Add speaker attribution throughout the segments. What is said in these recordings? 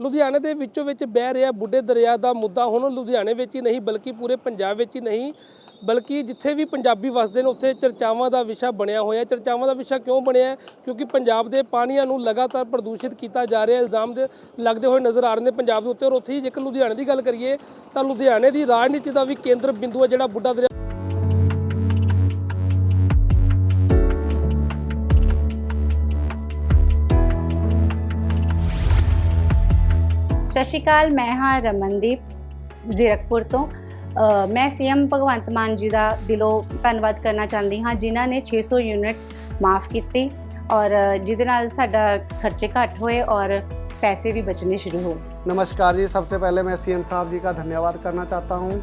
Speaker 1: ਲੁਧਿਆਣੇ ਦੇ ਵਿੱਚੋਂ ਵਿੱਚ ਬਹਿ ਰਿਹਾ ਬੁੱਢੇ ਦਰਿਆ ਦਾ ਮੁੱਦਾ ਹੁਣ ਲੁਧਿਆਣੇ ਵਿੱਚ ਹੀ ਨਹੀਂ, ਬਲਕਿ ਪੂਰੇ ਪੰਜਾਬ ਵਿੱਚ ਹੀ ਨਹੀਂ, ਬਲਕਿ ਜਿੱਥੇ ਵੀ ਪੰਜਾਬੀ ਵਸਦੇ ਨੇ ਉੱਥੇ ਚਰਚਾਵਾਂ ਦਾ ਵਿਸ਼ਾ ਬਣਿਆ ਹੋਇਆ ਚਰਚਾਵਾਂ ਦਾ ਵਿਸ਼ਾ ਕਿਉਂ ਬਣਿਆ ਕਿਉਂਕਿ ਪੰਜਾਬ ਦੇ ਪਾਣੀਆਂ ਨੂੰ ਲਗਾਤਾਰ ਪ੍ਰਦੂਸ਼ਿਤ ਕੀਤਾ ਜਾ ਰਿਹਾ ਇਲਜ਼ਾਮ ਦੇ ਲੱਗਦੇ ਹੋਏ ਨਜ਼ਰ ਆ ਰਹੇ ਨੇ ਪੰਜਾਬ ਦੇ ਉੱਤੇ। ਔਰ ਉੱਥੇ ਹੀ ਜੇਕਰ ਲੁਧਿਆਣੇ ਦੀ ਗੱਲ ਕਰੀਏ, ਤਾਂ ਲੁਧਿਆਣੇ ਦੀ ਰਾਜਨੀਤੀ ਦਾ ਵੀ ਕੇਂਦਰ ਬਿੰਦੂ ਹੈ ਜਿਹੜਾ ਬੁੱਢਾ ਦਰਿਆ
Speaker 2: ਸਤਿ ਸ਼੍ਰੀ ਅਕਾਲ ਮੈਂ ਹਾਂ ਰਮਨਦੀਪ ਜ਼ੀਰਕਪੁਰ ਤੋਂ ਅ, ਮੈਂ ਸੀਐਮ ਭਗਵੰਤ ਮਾਨ ਜੀ ਦਾ ਦਿਲੋਂ ਧੰਨਵਾਦ ਕਰਨਾ ਚਾਹੁੰਦੀ ਹਾਂ ਜਿਨ੍ਹਾਂ ਨੇ 600 ਯੂਨਿਟ ਮਾਫ ਕੀਤੀ ਔਰ ਅ, ਜਿਹਦੇ ਨਾਲ ਸਾਡਾ ਖਰਚੇ ਘੱਟ ਹੋਏ ਔਰ ਪੈਸੇ ਵੀ ਬਚਣੇ ਸ਼ੁਰੂ ਹੋਏ
Speaker 3: नमस्कार जी सबसे पहले मैं सीएम साहब जी का धन्यवाद करना चाहता हूं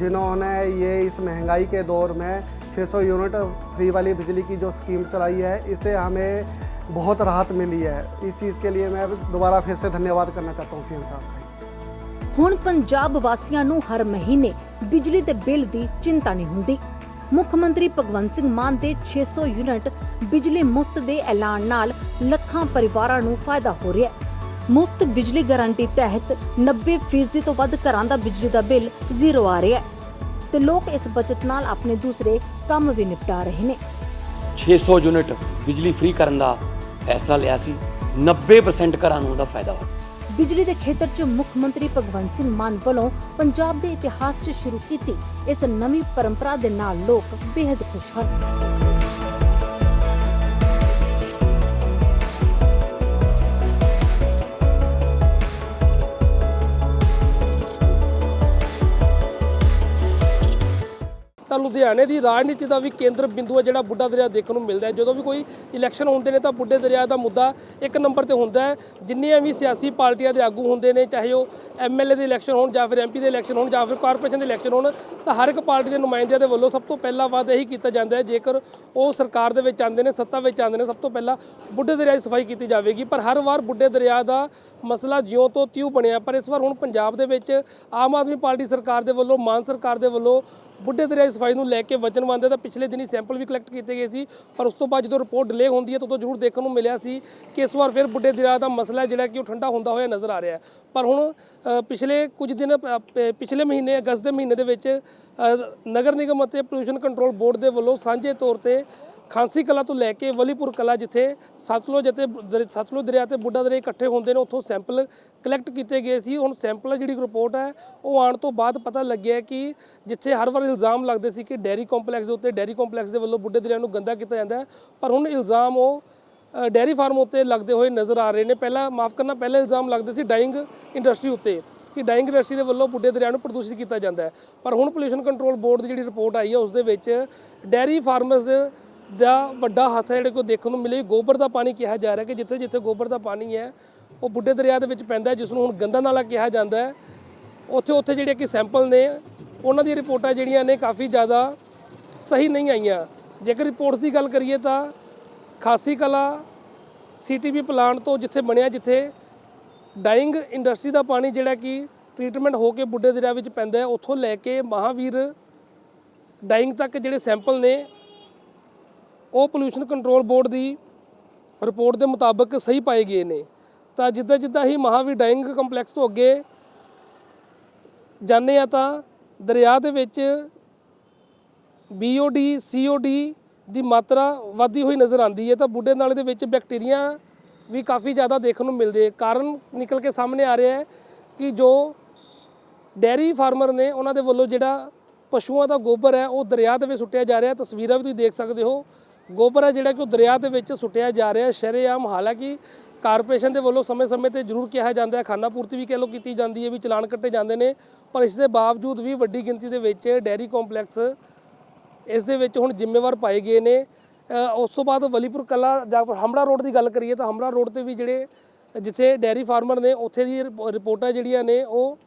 Speaker 3: जिन्होंने ये इस महंगाई के दौर में 600 यूनिट फ्री वाली बिजली की जो स्कीम चलाई है इससे हमें बहुत राहत मिली है इस चीज़ के लिए मैं दोबारा फिर से धन्यवाद करना चाहता हूं सीएम साहब का
Speaker 4: ਹੁਣ ਪੰਜਾਬ ਵਾਸੀਆਂ ਨੂੰ ਹਰ ਮਹੀਨੇ ਬਿਜਲੀ ਦੇ ਬਿੱਲ ਦੀ ਚਿੰਤਾ ਨਹੀਂ ਹੁੰਦੀ ਮੁੱਖ ਮੰਤਰੀ ਭਗਵੰਤ ਸਿੰਘ ਮਾਨ ਦੇ 600 ਯੂਨਿਟ ਬਿਜਲੀ ਮੁਫਤ ਦੇ ਐਲਾਨ ਨਾਲ ਲੱਖਾਂ ਪਰਿਵਾਰਾਂ ਨੂੰ ਫਾਇਦਾ ਹੋ ਰਿਹਾ ਹੈ ਮੁਫਤ ਬਿਜਲੀ ਗਾਰੰਟੀ ਤਹਿਤ 90% ਤੋਂ ਵੱਧ ਘਰਾਂ ਦਾ ਬਿਜਲੀ ਦਾ ਬਿੱਲ ਜ਼ੀਰੋ ਆ ਰਿਹਾ ਹੈ ਤੇ ਲੋਕ ਇਸ ਬਚਤ ਨਾਲ ਆਪਣੇ ਦੂਸਰੇ ਕੰਮ ਵੀ ਨਿਪਟਾ ਰਹੇ ਨੇ
Speaker 5: 600 ਯੂਨਿਟ ਬਿਜਲੀ ਫ੍ਰੀ ਕਰਨ ਦਾ ਫੈਸਲਾ ਲਿਆ ਸੀ 90% ਘਰਾਂ ਨੂੰ ਉਹਦਾ ਫਾਇਦਾ ਹੋਇਆ।
Speaker 4: ਬਿਜਲੀ ਦੇ ਖੇਤਰ 'ਚ ਮੁੱਖ ਮੰਤਰੀ ਭਗਵੰਤ ਸਿੰਘ ਮਾਨ ਵੱਲੋਂ ਪੰਜਾਬ ਦੇ ਇਤਿਹਾਸ 'ਚ ਸ਼ੁਰੂ ਕੀਤੀ ਇਸ ਨਵੀਂ ਪਰੰਪਰਾ ਦੇ ਨਾਲ ਲੋਕ ਬੇहद ਖੁਸ਼ ਹਨ।
Speaker 1: ਤਾਂ ਲੁਧਿਆਣੇ ਦੀ ਰਾਜਨੀਤੀ ਦਾ ਵੀ ਕੇਂਦਰ ਬਿੰਦੂ ਹੈ ਜਿਹੜਾ ਬੁੱਢਾ ਦਰਿਆ ਦੇਖਣ ਨੂੰ ਮਿਲਦਾ ਹੈ। ਜਦੋਂ ਵੀ ਕੋਈ ਇਲੈਕਸ਼ਨ ਹੁੰਦੇ ਨੇ ਤਾਂ ਬੁੱਢੇ ਦਰਿਆ ਦਾ ਮੁੱਦਾ ਇੱਕ ਨੰਬਰ ਤੇ ਹੁੰਦਾ ਹੈ। ਜਿੰਨੀਆਂ ਵੀ ਸਿਆਸੀ ਪਾਰਟੀਆਂ ਦੇ ਆਗੂ ਹੁੰਦੇ ਨੇ, ਚਾਹੇ ਉਹ ਐਮਐਲਏ ਦੇ ਇਲੈਕਸ਼ਨ ਹੋਣ ਜਾਂ ਫਿਰ ਐਮਪੀ ਦੇ ਇਲੈਕਸ਼ਨ ਹੋਣ ਜਾਂ ਫਿਰ ਕਾਰਪੋਰੇਸ਼ਨ ਦੇ ਇਲੈਕਸ਼ਨ ਹੋਣ, ਤਾਂ ਹਰ ਇੱਕ ਪਾਰਟੀ ਦੇ ਨੁਮਾਇੰਦਿਆਂ ਦੇ ਵੱਲੋਂ ਸਭ ਤੋਂ ਪਹਿਲਾ ਵਾਅਦਾ ਇਹੀ ਕੀਤਾ ਜਾਂਦਾ ਹੈ। ਜੇਕਰ ਉਹ ਸਰਕਾਰ ਦੇ ਵਿੱਚ ਆਉਂਦੇ ਨੇ, ਸੱਤਾ ਵਿੱਚ ਆਉਂਦੇ ਨੇ, ਸਭ ਤੋਂ ਪਹਿਲਾਂ ਬੁੱਢੇ ਦਰਿਆ ਦੀ ਸਫ਼ਾਈ ਕੀਤੀ ਜਾਵੇਗੀ। ਪਰ ਹਰ ਵਾਰ ਬੁੱਢੇ ਦਰਿਆ ਦਾ ਮਸਲਾ ਜਿਉਂ ਤੋਂ ਤਿਉ ਬਣਿਆ। ਪਰ ਇਸ ਵਾਰ ਹੁਣ ਪੰਜਾਬ ਦੇ ਵਿੱਚ ਆਮ ਆਦਮੀ ਪਾਰਟੀ ਸਰਕਾਰ ਦੇ ਵੱਲੋਂ, ਮਾਨ ਸਰਕਾਰ ਦੇ ਵੱਲੋਂ ਬੁੱਢੇ ਦਰਿਆ ਦੀ ਸਫ਼ਾਈ ਨੂੰ ਲੈ ਕੇ ਵਚਨਬੰਦ ਤਾਂ ਪਿਛਲੇ ਦਿਨੀ ਸੈਂਪਲ ਵੀ ਕਲੈਕਟ ਕੀਤੇ ਗਏ ਸੀ, ਪਰ ਉਸ ਤੋਂ ਬਾਅਦ ਜਦੋਂ ਰਿਪੋਰਟ ਡਿਲੇ ਹੁੰਦੀ ਹੈ ਤਾਂ ਉਦੋਂ ਜ਼ਰੂਰ ਦੇਖਣ ਨੂੰ ਮਿਲਿਆ ਸੀ ਕਿ ਇਸ ਵਾਰ ਫਿਰ ਬੁੱਢੇ ਦਰਿਆ ਦਾ ਮਸਲਾ ਜਿਹੜਾ ਕਿ ਉਹ ਠੰਡਾ ਹੁੰਦਾ ਹੋਇਆ ਨਜ਼ਰ ਆ ਰਿਹਾ ਹੈ। ਪਰ ਹੁਣ ਪਿਛਲੇ ਕੁਝ ਦਿਨ ਪਿਛਲੇ ਮਹੀਨੇ, ਅਗਸਤ ਦੇ ਮਹੀਨੇ ਦੇ ਵਿੱਚ ਨਗਰ ਨਿਗਮ ਅਤੇ ਪੋਲੂਸ਼ਨ ਕੰਟਰੋਲ ਬੋਰਡ ਦੇ ਵੱਲੋਂ ਸਾਂਝੇ ਤੌਰ ਤੇ ਖਾਂਸੀ ਕਲਾ ਤੋਂ ਲੈ ਕੇ ਵਲੀਪੁਰ ਕਲਾ ਜਿੱਥੇ ਸਤਲੁਜ ਅਤੇ ਦਰ- ਸਤਲੁਜ ਦਰਿਆ ਤੇ ਬੁੱਢਾ ਦਰਿਆ ਇਕੱਠੇ ਹੁੰਦੇ ਨੇ ਉੱਥੋਂ ਸੈਂਪਲ ਕਲੈਕਟ ਕੀਤੇ ਗਏ ਸੀ। ਹੁਣ ਸੈਂਪਲ ਜਿਹੜੀ ਰਿਪੋਰਟ ਹੈ ਉਹ ਆਉਣ ਤੋਂ ਬਾਅਦ ਪਤਾ ਲੱਗਿਆ ਕਿ ਜਿੱਥੇ ਹਰ ਵਾਰ ਇਲਜ਼ਾਮ ਲੱਗਦੇ ਸੀ ਕਿ ਡੈਰੀ ਕੰਪਲੈਕਸ ਦੇ ਉੱਤੇ ਡੈਰੀ ਕੰਪਲੈਕਸ ਦੇ ਵੱਲੋਂ ਬੁੱਢੇ ਦਰਿਆ ਨੂੰ ਗੰਦਾ ਕੀਤਾ ਜਾਂਦਾ ਪਰ ਹੁਣ ਇਲਜ਼ਾਮ ਉਹ ਅ, ਡੈਰੀ ਫਾਰਮ ਉੱਤੇ ਲੱਗਦੇ ਹੋਏ ਨਜ਼ਰ ਆ ਰਹੇ ਨੇ। ਪਹਿਲਾਂ ਮਾਫ ਕਰਨਾ ਪਹਿਲਾਂ ਇਲਜ਼ਾਮ ਲੱਗਦੇ ਸੀ ਡਾਈਂਗ ਇੰਡਸਟਰੀ ਉੱਤੇ ਕਿ ਡਾਈਂਗ ਇੰਡਸਟਰੀ ਦੇ ਵੱਲੋਂ ਬੁੱਢੇ ਦਰਿਆ ਨੂੰ ਪ੍ਰਦੂਸ਼ਿਤ ਕੀਤਾ ਜਾਂਦਾ ਹੈ। ਪਰ ਹੁਣ ਪੋਲੂਸ਼ਨ ਕੰਟਰੋਲ ਬੋਰਡ ਦੀ ਜਿਹੜੀ ਰਿਪੋਰਟ ਆਈ ਹੈ ਉਸ ਦੇ ਵਿੱਚ ਡੈਰੀ ਫਾਰਮਰਸ ਦਾ ਵੱਡਾ ਹੱਥ ਹੈ ਜਿਹੜੇ ਕੋ ਦੇਖਣ ਨੂੰ ਮਿਲੇ ਗੋਬਰ ਦਾ ਪਾਣੀ ਕਿਹਾ ਜਾ ਰਿਹਾ ਕਿ ਜਿੱਥੇ ਜਿੱਥੇ ਗੋਬਰ ਦਾ ਪਾਣੀ ਹੈ, ਉਹ ਬੁੱਢੇ ਦਰਿਆ ਦੇ ਵਿੱਚ ਪੈਂਦਾ ਜਿਸ ਨੂੰ ਹੁਣ ਗੰਦਾ ਨਾਲਾ ਕਿਹਾ ਜਾਂਦਾ ਹੈ। ਉੱਥੇ ਉੱਥੇ ਜਿਹੜੇ ਕਿ ਸੈਂਪਲ ਨੇ, ਉਹਨਾਂ ਦੀਆਂ ਰਿਪੋਰਟਾਂ ਜਿਹੜੀਆਂ ਨੇ ਕਾਫੀ ਜ਼ਿਆਦਾ ਸਹੀ ਨਹੀਂ ਆਈਆਂ। ਜੇਕਰ ਰਿਪੋਰਟਸ ਦੀ ਗੱਲ ਕਰੀਏ ਤਾਂ ਖਾਸੀ ਕਲਾ ਸੀਟੀਬੀ ਪਲਾਂਟ ਤੋਂ ਜਿੱਥੇ ਬਣਿਆ, ਜਿੱਥੇ ਡਾਈਂਗ ਇੰਡਸਟਰੀ ਦਾ ਪਾਣੀ ਜਿਹੜਾ ਕਿ ਟ੍ਰੀਟਮੈਂਟ ਹੋ ਕੇ ਬੁੱਢੇ ਦਰਿਆ ਵਿੱਚ ਪੈਂਦਾ ਹੈ, ਉੱਥੋਂ ਲੈ ਕੇ ਮਹਾਵੀਰ ਡਾਈਂਗ ਤੱਕ ਜਿਹੜੇ ਸੈਂਪਲ ਨੇ ਉਹ ਪੋਲੂਸ਼ਨ ਕੰਟਰੋਲ ਬੋਰਡ ਦੀ ਰਿਪੋਰਟ ਦੇ ਮੁਤਾਬਕ ਸਹੀ ਪਾਏ ਗਏ ਨੇ। ਤਾਂ ਜਿੱਦਾਂ ਜਿੱਦਾਂ ਹੀ ਮਹਾਵੀਰ ਡਾਈਂਗ ਕੰਪਲੈਕਸ ਤੋਂ ਅੱਗੇ ਜਾਂਦੇ ਆ ਤਾਂ ਦਰਿਆ ਦੇ ਵਿੱਚ BOD COD ਦੀ ਮਾਤਰਾ ਵਧਦੀ ਹੋਈ ਨਜ਼ਰ ਆਉਂਦੀ ਹੈ ਤਾਂ ਬੁੱਢੇ ਨਾਲੇ ਦੇ ਵਿੱਚ ਬੈਕਟੀਰੀਆ ਵੀ ਕਾਫੀ ਜ਼ਿਆਦਾ ਦੇਖਣ ਨੂੰ ਮਿਲਦੇ ਹੈ। ਕਾਰਨ ਨਿਕਲ ਕੇ ਸਾਹਮਣੇ ਆ ਰਿਹਾ ਹੈ ਕਿ ਜੋ ਡੈਰੀ ਫਾਰਮਰ ਨੇ ਉਹਨਾਂ ਦੇ ਵੱਲੋਂ ਜਿਹੜਾ ਪਸ਼ੂਆਂ ਦਾ ਗੋਬਰ ਹੈ ਉਹ ਦਰਿਆ ਦੇ ਵਿੱਚ ਸੁੱਟਿਆ ਜਾ ਰਿਹਾ ਤਸਵੀਰਾਂ ਵੀ ਤੁਸੀਂ ਦੇਖ ਸਕਦੇ ਹੋ। ਗੋਬਰ ਹੈ ਜਿਹੜਾ ਕਿ ਉਹ ਦਰਿਆ ਦੇ ਵਿੱਚ ਸੁੱਟਿਆ ਜਾ ਰਿਹਾ ਸ਼ਰੇਆਮ, ਹਾਲਾਂਕਿ ਕਾਰਪੋਰੇਸ਼ਨ ਦੇ ਵੱਲੋਂ ਸਮੇਂ-ਸਮੇਂ ਤੇ ਜ਼ਰੂਰ ਕਿਹਾ ਜਾਂਦਾ ਹੈ, ਖਾਨਾ ਪੂਰਤੀ ਵੀ ਕਹਿ ਲੋ ਕੀਤੀ ਜਾਂਦੀ ਹੈ, ਵੀ ਚਲਾਨ ਕੱਟੇ ਜਾਂਦੇ ਨੇ। ਪਰ ਇਸ ਦੇ ਬਾਵਜੂਦ ਵੀ ਵੱਡੀ ਗਿਣਤੀ ਦੇ ਵਿੱਚ ਡੈਰੀ ਕੰਪਲੈਕਸ ਇਸ ਦੇ ਵਿੱਚ ਹੁਣ ਜ਼ਿੰਮੇਵਾਰ ਪਾਏ ਗਏ ਨੇ। ਉਸ ਤੋਂ ਬਾਅਦ ਵਲੀਪੁਰ ਕਲਾ ਜਾਂ ਫਿਰ ਹਮੜਾ ਰੋਡ ਦੀ ਗੱਲ ਕਰੀਏ ਤਾਂ ਹਮੜਾ ਰੋਡ ਤੇ ਵੀ ਜਿਹੜੇ ਜਿੱਥੇ ਡੈਰੀ ਫਾਰਮਰ ਨੇ, ਉੱਥੇ ਦੀ ਰਿਪੋ- ਰਿਪੋਰਟਾਂ ਜਿਹੜੀਆਂ ਨੇ, ਉਹ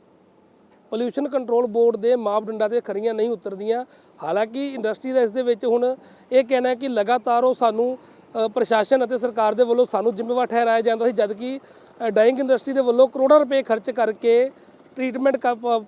Speaker 1: ਪੋਲੂਸ਼ਨ ਕੰਟਰੋਲ ਬੋਰਡ ਦੇ ਮਾਪਦੰਡਾਂ ਤੇ ਖਰੀਆਂ ਨਹੀਂ ਉਤਰਦੀਆਂ। ਹਾਲਾਂਕਿ ਇੰਡਸਟਰੀ ਦਾ ਇਸ ਦੇ ਵਿੱਚ ਹੁਣ ਇਹ ਕਹਿਣਾ ਹੈ ਕਿ ਲਗਾਤਾਰ ਉਹ ਸਾਨੂੰ ਪ੍ਰਸ਼ਾਸਨ ਅਤੇ ਸਰਕਾਰ ਦੇ ਵੱਲੋਂ ਸਾਨੂੰ ਜ਼ਿੰਮੇਵਾਰ ਠਹਿਰਾਇਆ ਜਾਂਦਾ ਸੀ, ਜਦਕਿ ਡਾਈਂਗ ਇੰਡਸਟਰੀ ਦੇ ਵੱਲੋਂ ਕਰੋੜਾਂ ਰੁਪਏ ਖਰਚ ਕਰਕੇ ਟ੍ਰੀਟਮੈਂਟ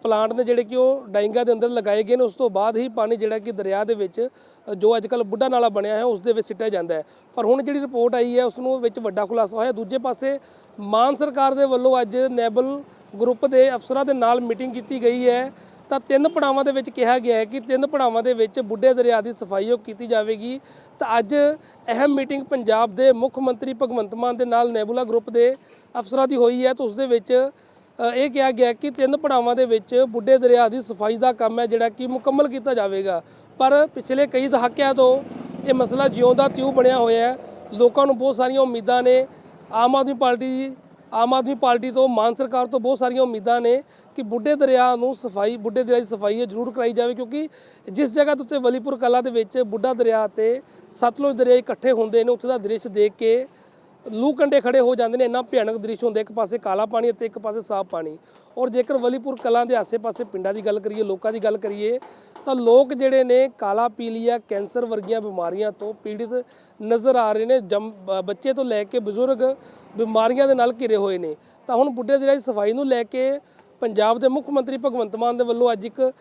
Speaker 1: ਪਲਾਂਟ ਨੇ ਜਿਹੜੇ ਕਿ ਉਹ ਡਾਇੰਗਾ ਦੇ ਅੰਦਰ ਲਗਾਏ ਗਏ ਨੇ, ਉਸ ਤੋਂ ਬਾਅਦ ਹੀ ਪਾਣੀ ਜਿਹੜਾ ਕਿ ਦਰਿਆ ਦੇ ਵਿੱਚ ਜੋ ਅੱਜ ਕੱਲ ਬੁੱਢਾ ਨਾਲਾ ਬਣਿਆ ਹੈ, ਉਸ ਦੇ ਵਿੱਚ ਸਿੱਟਿਆ ਜਾਂਦਾ ਹੈ। ਪਰ ਹੁਣ ਜਿਹੜੀ ਰਿਪੋਰਟ ਆਈ ਹੈ, ਉਸ ਨੂੰ ਵਿੱਚ ਵੱਡਾ ਖੁਲਾਸਾ ਹੋਇਆ। ਦੂਜੇ ਪਾਸੇ, ਮਾਨ ਸਰਕਾਰ ਦੇ ਵੱਲੋਂ ਅੱਜ ਨੈਬਲ ਗਰੁੱਪ ਦੇ ਅਫਸਰਾਂ ਦੇ ਨਾਲ ਮੀਟਿੰਗ ਕੀਤੀ ਗਈ ਹੈ। ਤਾਂ ਤਿੰਨ ਪੜਾਵਾਂ ਦੇ ਵਿੱਚ ਕਿਹਾ ਗਿਆ ਹੈ ਕਿ ਤਿੰਨ ਪੜਾਵਾਂ ਦੇ ਵਿੱਚ ਬੁੱਢੇ ਦਰਿਆ ਦੀ ਸਫ਼ਾਈ ਉਹ ਕੀਤੀ ਜਾਵੇਗੀ। ਤਾਂ ਅੱਜ ਅਹਿਮ ਮੀਟਿੰਗ ਪੰਜਾਬ ਦੇ ਮੁੱਖ ਮੰਤਰੀ ਭਗਵੰਤ ਮਾਨ ਦੇ ਨਾਲ ਨੈਬੂਲਾ ਗਰੁੱਪ ਦੇ ਅਫਸਰਾਂ ਦੀ ਹੋਈ ਹੈ। ਤਾਂ ਉਸ ਦੇ ਵਿੱਚ ਇਹ ਕਿਹਾ ਗਿਆ ਕਿ ਤਿੰਨ ਪੜਾਵਾਂ ਦੇ ਵਿੱਚ ਬੁੱਢੇ ਦਰਿਆ ਦੀ ਸਫ਼ਾਈ ਦਾ ਕੰਮ ਹੈ ਜਿਹੜਾ ਕਿ ਮੁਕੰਮਲ ਕੀਤਾ ਜਾਵੇਗਾ। ਪਰ ਪਿਛਲੇ ਕਈ ਦਹਾਕਿਆਂ ਤੋਂ ਇਹ ਮਸਲਾ ਜਿਉਂ ਦਾ ਤਿਉ ਬਣਿਆ ਹੋਇਆ ਹੈ। ਲੋਕਾਂ ਨੂੰ ਬਹੁਤ ਸਾਰੀਆਂ ਉਮੀਦਾਂ ਨੇ। ਆਮ ਆਦਮੀ ਪਾਰਟੀ ਆਮ ਆਦਮੀ ਪਾਰਟੀ ਤੋਂ, ਮਾਨ ਸਰਕਾਰ ਤੋਂ ਬਹੁਤ ਸਾਰੀਆਂ ਉਮੀਦਾਂ ਨੇ ਕਿ ਬੁੱਢੇ ਦਰਿਆ ਨੂੰ ਸਫ਼ਾਈ, ਬੁੱਢੇ ਦਰਿਆ ਦੀ ਸਫ਼ਾਈ ਹੈ ਜ਼ਰੂਰ ਕਰਾਈ ਜਾਵੇ ਕਿਉਂਕਿ ਜਿਸ ਜਗ੍ਹਾ ਦੇ ਉੱਤੇ ਵਲੀਪੁਰ ਕਲਾ ਦੇ ਵਿੱਚ ਬੁੱਢਾ ਦਰਿਆ ਤੇ ਸਤਲੁਜ ਦਰਿਆ ਇਕੱਠੇ ਹੁੰਦੇ ਨੇ, ਉੱਥੇ ਦਾ ਦ੍ਰਿਸ਼ ਦੇਖ ਕੇ ਲੂ ਕੰਡੇ ਖੜੇ ਹੋ ਜਾਂਦੇ ਨੇ, ਇੰਨਾ ਭਿਆਨਕ ਦ੍ਰਿਸ਼ ਹੁੰਦਾ, ਇੱਕ ਪਾਸੇ ਕਾਲਾ ਪਾਣੀ ਅਤੇ ਇੱਕ ਪਾਸੇ ਸਾਫ਼ ਪਾਣੀ। ਔਰ ਜੇਕਰ ਵਲੀਪੁਰ ਕਲਾਂ ਦੇ ਆਸੇ-ਪਾਸੇ ਪਿੰਡਾਂ ਦੀ ਗੱਲ ਕਰੀਏ, ਲੋਕਾਂ ਦੀ ਗੱਲ ਕਰੀਏ, ਤਾਂ ਲੋਕ ਜਿਹੜੇ ਨੇ ਕਾਲਾ ਪੀਲੀਆ ਕੈਂਸਰ ਵਰਗੀਆਂ ਬਿਮਾਰੀਆਂ ਤੋਂ ਪੀੜਿਤ ਨਜ਼ਰ ਆ ਰਹੇ ਨੇ। ਜੰਮ ਬ- ਬੱਚੇ ਤੋਂ ਲੈ ਕੇ ਬਜ਼ੁਰਗ ਬਿਮਾਰੀਆਂ ਦੇ ਨਾਲ ਘਿਰੇ ਹੋਏ ਨੇ। ਤਾਂ ਹੁਣ ਬੁੱਢੇ ਦੀ ਦੀ ਸਫ਼ਾਈ ਨੂੰ ਲੈ ਕੇ ਪੰਜਾਬ ਦੇ ਮੁੱਖ ਮੰਤਰੀ ਭਗਵੰਤ ਮਾਨ ਦੇ ਵੱਲੋਂ ਅੱਜ ਇੱਕ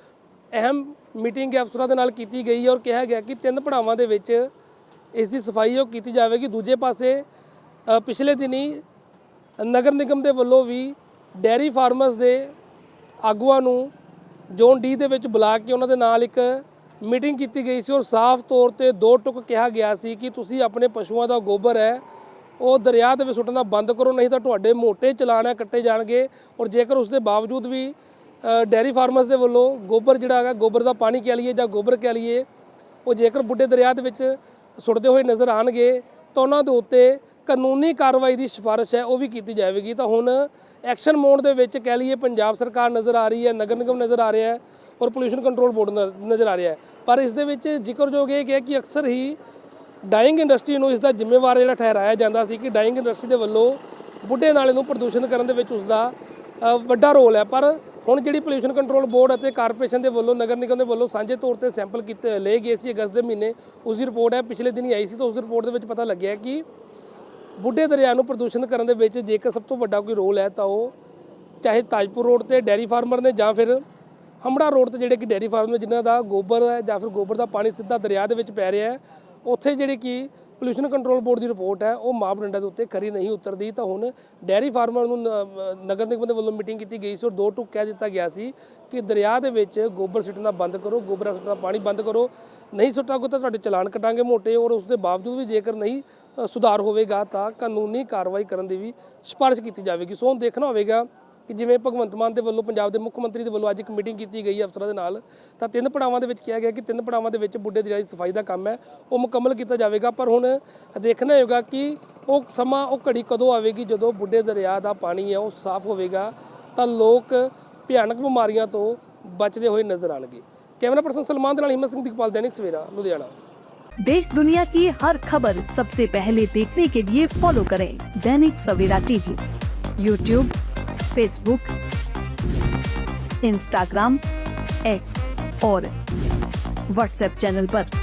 Speaker 1: ਅਹਿਮ ਮੀਟਿੰਗ ਅਫਸਰਾਂ ਦੇ ਨਾਲ ਕੀਤੀ ਗਈ ਔਰ ਕਿਹਾ ਗਿਆ ਕਿ ਤਿੰਨ ਪੜਾਵਾਂ ਦੇ ਵਿੱਚ ਇਸ ਦੀ ਸਫ਼ਾਈ ਉਹ ਕੀਤੀ ਜਾਵੇਗੀ। ਦੂਜੇ ਪਾਸੇ ਪਿਛਲੇ ਦਿਨੀ ਨਗਰ ਨਿਗਮ ਦੇ ਵੱਲੋਂ ਵੀ ਡੈਰੀ ਫਾਰਮਰਸ ਦੇ ਆਗੂਆਂ ਨੂੰ ਜ਼ੋਨ ਡੀ ਦੇ ਵਿੱਚ ਬੁਲਾ ਕੇ ਉਹਨਾਂ ਦੇ ਨਾਲ ਇੱਕ ਮੀਟਿੰਗ ਕੀਤੀ ਗਈ ਸੀ ਔਰ ਸਾਫ਼ ਤੌਰ ਤੇ ਦੋ ਟੁਕ ਕਿਹਾ ਗਿਆ ਸੀ ਕਿ ਤੁਸੀਂ ਆਪਣੇ ਪਸ਼ੂਆਂ ਦਾ ਗੋਬਰ ਹੈ ਉਹ ਦਰਿਆ ਦੇ ਵਿੱਚ ਸੁੱਟਣਾ ਬੰਦ ਕਰੋ ਨਹੀਂ ਤਾਂ ਤੁਹਾਡੇ ਮੋਟੇ ਚਲਾਨ ਕੱਟੇ ਜਾਣਗੇ ਔਰ ਜੇਕਰ ਉਸ ਦੇ ਬਾਵਜੂਦ ਵੀ ਅ, ਡੈਰੀ ਫਾਰਮਰਸ ਦੇ ਵੱਲੋਂ ਗੋਬਰ ਜਿਹੜਾ ਹੈਗਾ ਗੋਬਰ ਦਾ ਪਾਣੀ ਕਹਿ ਲਈਏ ਜਾਂ ਗੋਬਰ ਕਹਿ ਲਈਏ ਉਹ ਜੇਕਰ ਬੁੱਢੇ ਦਰਿਆ ਦੇ ਵਿੱਚ ਸੁੱਟਦੇ ਹੋਏ ਨਜ਼ਰ ਆਣਗੇ ਤਾਂ ਉਹਨਾਂ ਦੇ ਉੱਤੇ ਕਾਨੂੰਨੀ ਕਾਰਵਾਈ ਦੀ ਸਿਫਾਰਿਸ਼ ਹੈ, ਉਹ ਵੀ ਕੀਤੀ ਜਾਵੇਗੀ। ਤਾਂ ਹੁਣ ਐਕਸ਼ਨ ਮੋਡ ਦੇ ਵਿੱਚ ਕਹਿ ਲਈਏ ਪੰਜਾਬ ਸਰਕਾਰ ਨਜ਼ਰ ਆ ਰਹੀ ਹੈ, ਨਗਰ ਨਿਗਮ ਨਜ਼ਰ ਆ ਰਿਹਾ ਹੈ ਔਰ ਪੋਲੂਸ਼ਨ ਕੰਟਰੋਲ ਬੋਰਡ ਨਜ਼ਰ ਆ ਰਿਹਾ ਹੈ। ਪਰ ਇਸ ਦੇ ਵਿੱਚ ਜ਼ਿਕਰਯੋਗ ਇਹ ਹੈ ਕਿ ਅਕਸਰ ਹੀ ਡਾਈਂਗ ਇੰਡਸਟਰੀ ਨੂੰ ਇਸ ਦਾ ਜ਼ਿੰਮੇਵਾਰ ਜਿਹੜਾ ਠਹਿਰਾਇਆ ਜਾਂਦਾ ਸੀ ਕਿ ਡਾਈਂਗ ਇੰਡਸਟਰੀ ਦੇ ਵੱਲੋਂ ਬੁੱਢੇ ਨਾਲੇ ਨੂੰ ਪ੍ਰਦੂਸ਼ਣ ਕਰਨ ਦੇ ਵਿੱਚ ਉਸ ਦਾ ਵੱਡਾ ਰੋਲ ਹੈ। ਪਰ ਹੁਣ ਜਿਹੜੀ ਪੋਲੂਸ਼ਨ ਕੰਟਰੋਲ ਬੋਰਡ ਅਤੇ ਕਾਰਪੋਰੇਸ਼ਨ ਦੇ ਵੱਲੋਂ, ਨਗਰ ਨਿਗਮ ਦੇ ਵੱਲੋਂ ਸਾਂਝੇ ਤੌਰ ਤੇ ਸੈਂਪਲ ਕੀਤੇ, ਲਏ ਗਏ ਸੀ ਅਗਸਤ ਦੇ ਮਹੀਨੇ, ਉਸ ਦੀ ਰਿਪੋਰਟ ਹੈ। ਪਿਛਲੇ ਦਿਨੀ ਆਈ ਸੀ ਤਾਂ ਉਸ ਦੀ ਰਿਪੋਰਟ ਦੇ ਵਿੱਚ ਪਤਾ ਲੱਗਿਆ ਕਿ ਬੁੱਢੇ ਦਰਿਆ ਨੂੰ ਪ੍ਰਦੂਸ਼ਿਤ ਕਰਨ ਦੇ ਵਿੱਚ ਜੇਕਰ ਸਭ ਤੋਂ ਵੱਡਾ ਕੋਈ ਰੋਲ ਹੈ ਤਾਂ ਉਹ ਚਾਹੇ ਤਾਜਪੁਰ ਰੋਡ ਤੇ ਡੈਰੀ ਫਾਰਮਰ ਨੇ ਜਾਂ ਫਿਰ ਹਮੜਾ ਰੋਡ ਤੇ ਜਿਹੜੇ ਕਿ ਡੈਰੀ ਫਾਰਮ ਨੇ ਜਿਨ੍ਹਾਂ ਦਾ ਗੋਬਰ ਹੈ ਜਾਂ ਫਿਰ ਗੋਬਰ ਦਾ ਪਾਣੀ ਸਿੱਧਾ ਦਰਿਆ ਦੇ ਵਿੱਚ ਪੈ ਰਿਹਾ ਹੈ, ਉੱਥੇ ਜਿਹੜੀ ਕਿ ਪੋਲੂਸ਼ਨ ਕੰਟਰੋਲ ਬੋਰਡ ਦੀ ਰਿਪੋਰਟ ਹੈ, ਉਹ ਮਾਪਦੰਡਾਂ ਦੇ ਉੱਤੇ ਖਰੀ ਨਹੀਂ ਉਤਰਦੀ। ਤਾਂ ਹੁਣ ਡੈਰੀ ਫਾਰਮਰ ਨੂੰ ਨਗਰ ਨਿਗਮ ਦੇ ਵੱਲੋਂ ਮੀਟਿੰਗ ਕੀਤੀ ਗਈ ਸੀ ਔਰ ਦੋ ਟੁਕ ਕਹਿ ਦਿੱਤਾ ਗਿਆ ਸੀ ਕਿ ਦਰਿਆ ਦੇ ਵਿੱਚ ਗੋਬਰ ਸਿੱਟਣਾ ਬੰਦ ਕਰੋ, ਗੋਬਰ ਸਿੱਟਣਾ ਪਾਣੀ ਬੰਦ ਕਰੋ। ਨਹੀਂ ਸੁੱਟਾਂਗੇ ਤਾਂ ਤੁਹਾਡੇ ਚਲਾਨ ਕਟਾਂਗੇ ਮੋਟੇ ਔਰ ਉਸ ਦੇ ਬਾਵਜੂਦ ਵੀ ਜੇਕਰ ਨਹੀਂ ਸੁਧਾਰ ਹੋਵੇਗਾ ਤਾਂ ਕਾਨੂੰਨੀ ਕਾਰਵਾਈ ਕਰਨ ਦੀ ਵੀ ਸਿਫਾਰਿਸ਼ ਕੀਤੀ ਜਾਵੇਗੀ। ਸੋ ਹੁਣ ਦੇਖਣਾ ਹੋਵੇਗਾ ਕਿ ਜਿਵੇਂ ਭਗਵੰਤ ਮਾਨ ਦੇ ਵੱਲੋਂ ਪੰਜਾਬ ਦੇ ਮੁੱਖ ਮੰਤਰੀ ਦੇ ਵੱਲੋਂ ਅੱਜ ਇੱਕ ਮੀਟਿੰਗ ਕੀਤੀ ਗਈ ਅਫਸਰਾਂ ਦੇ ਨਾਲ, ਤਾਂ ਤਿੰਨ ਪੜਾਵਾਂ ਦੇ ਵਿੱਚ ਕਿਹਾ ਗਿਆ ਕਿ ਤਿੰਨ ਪੜਾਵਾਂ ਦੇ ਵਿੱਚ ਬੁੱਢੇ ਦੀ ਜਿਹੜੀ ਸਫ਼ਾਈ ਦਾ ਕੰਮ ਹੈ, ਉਹ ਮੁਕੰਮਲ ਕੀਤਾ ਜਾਵੇਗਾ। ਪਰ ਹੁਣ ਦੇਖਣਾ ਹੋਵੇਗਾ ਕਿ ਉਹ ਸਮਾਂ, ਉਹ ਘੜੀ ਕਦੋਂ ਆਵੇਗੀ? ਜਦੋਂ ਬੁੱਢੇ ਦਰਿਆ ਦਾ ਪਾਣੀ ਹੈ, ਉਹ ਸਾਫ਼ ਹੋਵੇਗਾ ਤਾਂ ਲੋਕ ਭਿਆਨਕ ਬਿਮਾਰੀਆਂ ਤੋਂ ਬਚਦੇ ਹੋਏ ਨਜ਼ਰ ਆਣਗੇ कैमरा पर्सन सलमान दलाल हिम्मत सिंह दिखपाल दैनिक सवेरा, लुधियाना
Speaker 6: देश दुनिया की हर खबर सबसे पहले देखने के लिए फॉलो करें Dainik Savera TV YouTube Facebook Instagram X और व्हाट्सएप चैनल पर।